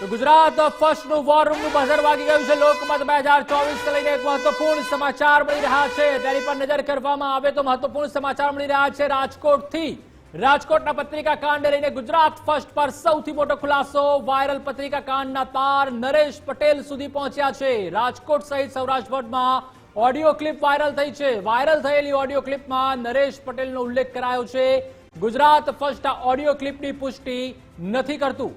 ગુજરાત ફર્સ્ટનું વોર રૂમનું બઝર વાગી ગયું છે. લોકમત બે હજાર ચોવીસ લઈને એક મહત્વપૂર્ણ સમાચાર મળી રહ્યા છે. તેની પર નજર કરવામાં આવે તો મહત્વપૂર્ણ સમાચાર મળી રહ્યા છે રાજકોટથી. રાજકોટના પત્રિકા કાંડને લઈને ગુજરાત ફર્સ્ટ પર સૌથી મોટો ખુલાસો વાયરલ પત્રિકા કાંડના તાર નરેશ પટેલ સુધી પહોંચ્યા છે. રાજકોટ સહિત સૌરાષ્ટ્રભરમાં ઓડિયો ક્લિપ વાયરલ થઈ છે. વાયરલ થયેલી ઓડિયો ક્લિપમાં નરેશ પટેલનો ઉલ્લેખ કરાયો છે. ગુજરાત ફર્સ્ટ આ ઓડિયો ક્લિપની પુષ્ટિ નથી કરતું.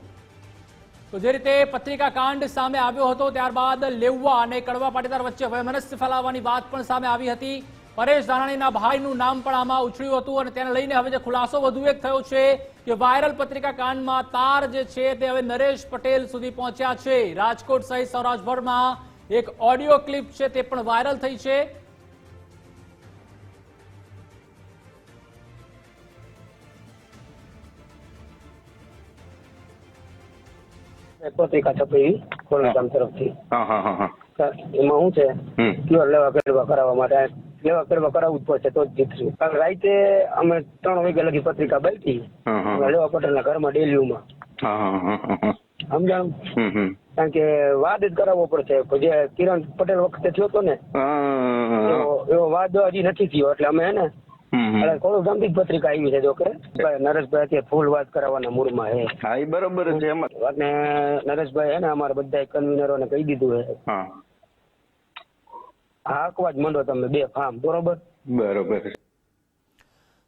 તો જે રીતે પત્રિકા કાંડ સામે આવ્યો હતો, ત્યારબાદ લેવવા અને કડવા પાટીદાર વચ્ચે વયમનસ્ય ફેલાવવાની વાત પણ સામે આવી હતી. પરેશ ધાનાણીના ભાઈનું નામ પણ આમાં ઉછળ્યું હતું અને તેને લઈને હવે જે ખુલાસો વધુ એક થયો છે કે વાયરલ પત્રિકા કાંડમાં તાર જે છે તે હવે નરેશ પટેલ સુધી પહોંચ્યા છે. રાજકોટ સહિત સૌરાષ્ટ્રભરમાં એક ઓડિયો ક્લિપ છે તે પણ વાયરલ થઈ છે. પત્રિકા છપી કોલકામ તરફથી. હા હા હા હા. એમાં શું છે? ક્યોર લેવા કરવા કરાવવા માટે. લેવા કરવા કરાવવું જ પડશે તો જ જીતશું. રાતે અમે ત્રણ વાગ્યા લગી પત્રિકા બાકી લેવા પટેલ પટેલના ઘરમાં ડેલ્યુમાં હા હા હા હા હા. સમજાણું? કારણ કે વાદ જ કરાવવો પડશે. જે કિરણ પટેલ વખતે થયો હતો ને એવો વાદ હજી નથી થયો. એટલે અમે હે ને હમ. હમ. થોડું ગંભીર પત્રિકા આવી છે જોકે નરેશભાઈ અત્યારે ફૂલ વાત કરાવવાના મૂળમાં હે. હા એ બરોબર છે અને નરેશભાઈ હે ને અમારા બધા કન્વીનરોને કહી દીધું હે. હાકવા જ મંડો તમે બે ફાર્મ બરોબર? બરોબર.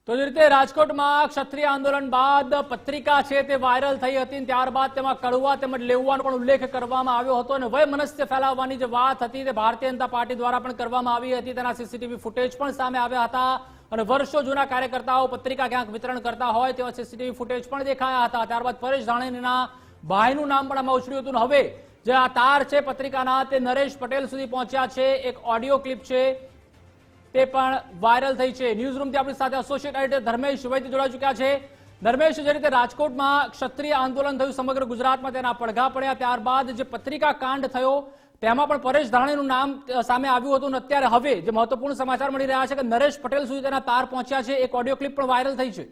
તો જે રીતે રાજકોટમાં ક્ષત્રિય આંદોલન બાદ પત્રિકા છે તે વાયરલ થઈ હતી ત્યારબાદ તેમાં કડવા તેમજ લેવવાનો પણ ઉલ્લેખ કરવામાં આવ્યો હતો અને વયમનસ્ય ફેલાવવાની જે વાત હતી તે ભારતીય જનતા પાર્ટી દ્વારા પણ કરવામાં આવી હતી. તેના સીસીટીવી ફૂટેજ પણ સામે આવ્યા હતા. અને વર્ષો જૂના કાર્યકર્તાઓ પત્રિકા ક્યાંક વિતરણ કરતા હોય તેવા સીસીટીવી ફૂટેજ પણ દેખાયા હતા. ત્યારબાદ પરેશ ધાણીના ભાઈનું નામ પણ આમાં ઉછળ્યું હતું. હવે જે આ તાર છે પત્રિકાના, તે નરેશ પટેલ સુધી પહોંચ્યા છે. એક ઓડિયો ક્લિપ છે. તે પણ વાયરલ થઈ છે. ન્યૂઝ રૂમથી આપણી સાથે એસોસિએટ એડિટર ધર્મેશ વૈદ્ય જોડાઈ ચૂક્યા છે. ધર્મેશ, જે રીતે રાજકોટમાં ક્ષત્રિય આંદોલન થયું સમગ્ર ગુજરાતમાં તેના પડઘા પડ્યા. ત્યારબાદ જે પત્રિકા કાંડ થયો તેમાં પણ પરેશ ધાણીનું નામ સામે આવ્યું હતું અને અત્યારે હવે જે મહત્વપૂર્ણ સમાચાર મળી રહ્યા છે કે નરેશ પટેલ સુધી તેના તાર પહોંચ્યા છે. એક ઓડિયો ક્લિપ પણ વાયરલ થઈ છે.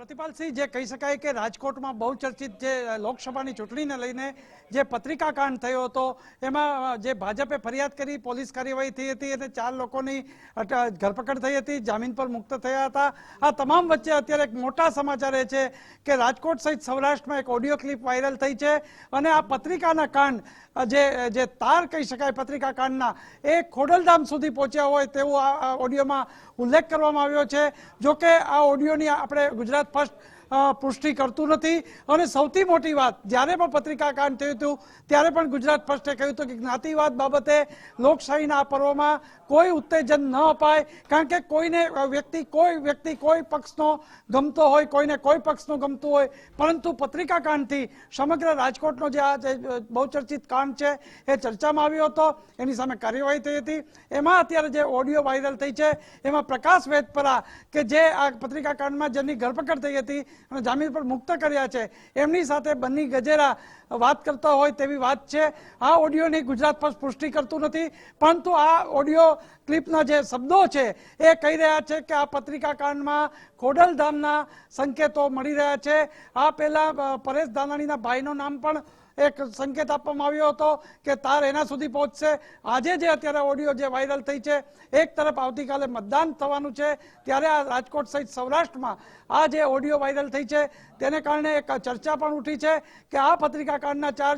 પ્રતિપાલસિંહ, જે કહી શકાય કે રાજકોટમાં બહુચર્ચિત જે લોકસભાની ચૂંટણીને લઈને જે પત્રિકા કાંડ થયો હતો, એમાં જે ભાજપે ફરિયાદ કરી, પોલીસ કાર્યવાહી થઈ હતી અને ચાર લોકોની ધરપકડ થઈ હતી, જામીન પર મુક્ત થયા હતા. આ તમામ વચ્ચે અત્યારે એક મોટા સમાચાર એ છે કે રાજકોટ સહિત સૌરાષ્ટ્રમાં એક ઓડિયો ક્લિપ વાયરલ થઈ છે અને આ પત્રિકાના કાંડ જે જે તાર કહી શકાય પત્રિકા કાંડના એ ખોડલધામ સુધી પહોંચ્યા હોય તેવું આ ઓડિયોમાં ઉલ્લેખ કરવામાં આવ્યો છે. જોકે આ ઓડિયોની આપણે ગુજરાત ફર્સ્ટ અ, પુષ્ટિ કરતું નથી. અને સૌથી મોટી વાત, જ્યારે પણ પત્રિકા કાંડ થયું હતું, ત્યારે પણ ગુજરાત ફર્સ્ટે કહ્યું હતું કે જ્ઞાતિવાદ બાબતે લોકશાહીના પર્વમાં કોઈ ઉત્તેજન ન અપાય, કારણ કે કોઈને વ્યક્તિ, કોઈ વ્યક્તિ, કોઈ પક્ષનો ગમતો હોય, કોઈને કોઈ પક્ષનો ગમતું હોય. પરંતુ પત્રિકા કાંડથી સમગ્ર રાજકોટનો જે આ બહુચર્ચિત કાંડ છે, એ ચર્ચામાં આવ્યો હતો. એની સામે કાર્યવાહી થઈ હતી. એમાં અત્યારે જે ઓડિયો વાયરલ થઈ છે, એમાં પ્રકાશ વેદપરા કે જે આ પત્રિકા કાંડમાં જેમની ધરપકડ થઈ હતી અને જામીન પર મુક્ત કર્યા છે. એમની સાથે બન્ની ગજેરા વાત કરતા હોય તેવી વાત છે. આ ઓડિયોની ગુજરાત પર પુષ્ટિ કરતું નથી. પરંતુ આ ઓડિયો ક્લિપના જે શબ્દો છે, એ કહી રહ્યા છે કે આ પત્રિકા કાંડમાં ખોડલધામના સંકેતો મળી રહ્યા છે. આ પહેલા પરેશ ધાનાણીના ભાઈનું નામ પણ એક સંકેત આપવામાં આવ્યો હતો કે તાર એના સુધી પહોંચશે. આજે જે અત્યારે ઓડિયો જે વાયરલ થઈ છે, એક તરફ આવતીકાલે મતદાન થવાનું છે, ત્યારે આ રાજકોટ સહિત સૌરાષ્ટ્રમાં આ જે ઓડિયો વાયરલ થઈ છે, તેને કારણે એક ચર્ચા પણ ઉઠી છે કે આ પત્રિકા કાંડના ચાર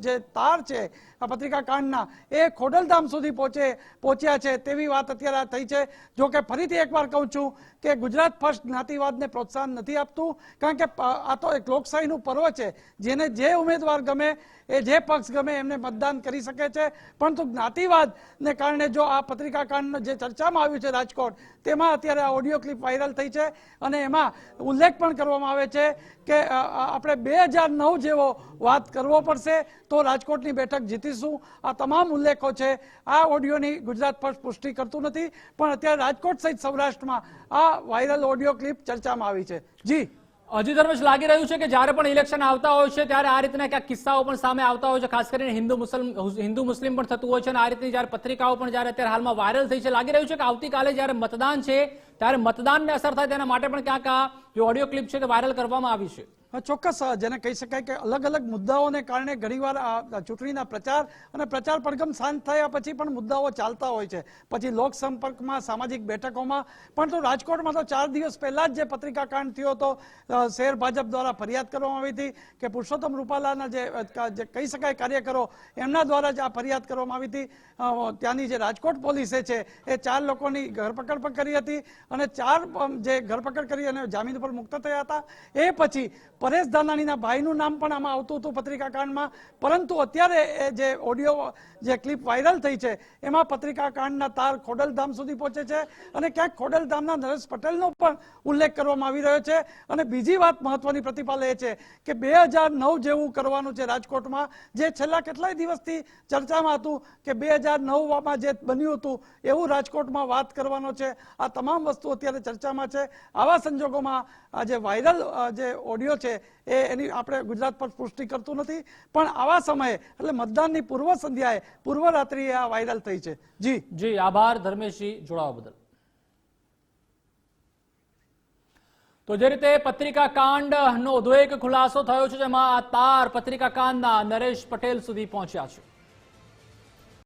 જે તાર છે આ પત્રિકા કાંડના એ ખોડલધામ સુધી પહોંચે, પહોંચ્યા છે તેવી વાત અત્યારે થઈ છે. જો કે ફરીથી એકવાર કહું છું કે ગુજરાત ફર્સ્ટ જ્ઞાતિવાદને પ્રોત્સાહન નથી આપતું, કારણ કે આ તો એક લોકશાહીનું પર્વ છે. જેને જે ઉમેદવાર ગમે, એ જે પક્ષ ગમે એમને મતદાન કરી શકે છે. પરંતુ જ્ઞાતિવાદને કારણે જો આ પત્રિકા કાંડ જે ચર્ચામાં આવ્યું છે રાજકોટ, તેમાં અત્યારે આ ઓડિયો ક્લિપ વાયરલ થઈ છે અને એમાં ઉલ્લેખ પણ કરવામાં આવે છે કે આપણે બે હજાર નવ જેવો વાત કરવો પડશે, તો રાજકોટની બેઠક જીતીશું આ તમામ ઉલ્લેખો છે. આ ઓડિયોની ગુજરાત ફર્સ્ટ પુષ્ટિ કરતું નથી, પણ અત્યારે રાજકોટ સહિત સૌરાષ્ટ્રમાં આ વાયરલ ઓડિયો ક્લિપ ચર્ચામાં આવી છે. જી. હજી ધર્મેશ, લાગી રહ્યું છે કે જ્યારે પણ ઇલેક્શન આવતા હોય છે, ત્યારે આ રીતના ક્યાંક કિસ્સાઓ પણ સામે આવતા હોય છે, ખાસ કરીને હિન્દુ મુસ્લિમ હિન્દુ મુસ્લિમ પણ થતું હોય છે અને આ રીતની જ્યારે પત્રિકાઓ પણ જ્યારે અત્યારે હાલમાં વાયરલ થઈ છે, લાગી રહ્યું છે કે આવતીકાલે જ્યારે મતદાન છે, ત્યારે મતદાનને અસર થાય તેના માટે પણ ક્યાંક આ જે ઓડિયો ક્લિપ છે તે વાયરલ કરવામાં આવી છે. ચોક્કસ જેને કહી શકાય કે અલગ અલગ મુદ્દાઓને કારણે ઘણીવાર આ ચૂંટણીના પ્રચાર અને પ્રચાર પડઘમ શાંત થયા પછી પણ મુદ્દાઓ ચાલતા હોય છે. પછી લોક સંપર્કમાં, સામાજિક બેઠકોમાં, પણ તો રાજકોટમાં તો ચાર દિવસ પહેલા જ જે પત્રિકા કાંડ થયો હતો શહેર ભાજપ દ્વારા ફરિયાદ કરવામાં આવી હતી કે પુરુષોત્તમ રૂપાલાના જે કહી શકાય કાર્યકરો, એમના દ્વારા જ આ ફરિયાદ કરવામાં આવી હતી. ત્યાંની જે રાજકોટ પોલીસે છે, એ ચાર લોકોની ધરપકડ પણ કરી હતી અને ચાર જે ધરપકડ કરી અને જામીન ઉપર મુક્ત થયા હતા. એ પછી પરેશ ધાનાણીના ભાઈનું નામ પણ આમાં આવતું હતું પત્રિકાકાંડમાં. પરંતુ અત્યારે એ જે ઓડિયો, જે ક્લિપ વાયરલ થઈ છે, એમાં પત્રિકાકાંડના તાર ખોડલધામ સુધી પહોંચે છે અને ક્યાંક ખોડલધામના નરેશ પટેલનો પણ ઉલ્લેખ કરવામાં આવી રહ્યો છે. અને બીજી વાત મહત્વની પ્રતિપાલ એ છે કે બે હજાર નવ જેવું કરવાનું છે રાજકોટમાં, જે છેલ્લા કેટલાય દિવસથી ચર્ચામાં હતું કે બે હજાર નવમાં જે બન્યું હતું, એવું રાજકોટમાં વાત કરવાનો છે. આ તમામ વસ્તુ અત્યારે ચર્ચામાં છે. આવા સંજોગોમાં આ જે વાયરલ જે ઓડિયો છે એ એની આપણે ગુજરાત પર પુષ્ટિ કરતું નથી. પણ આવા સમયે, એટલે મતદાનની પૂર્વ સંધ્યાએ, પૂર્વ રાત્રિએ આ વાયરલ થઈ છે. જી. જી, આભાર ધર્મેશજી જોડાવા બદલ. તો જે રીતે પત્રિકા કાંડનો વધુ એક ખુલાસો થયો છે, જેમાં તાર પત્રિકા કાંડના નરેશ પટેલ સુધી પહોંચ્યા છે.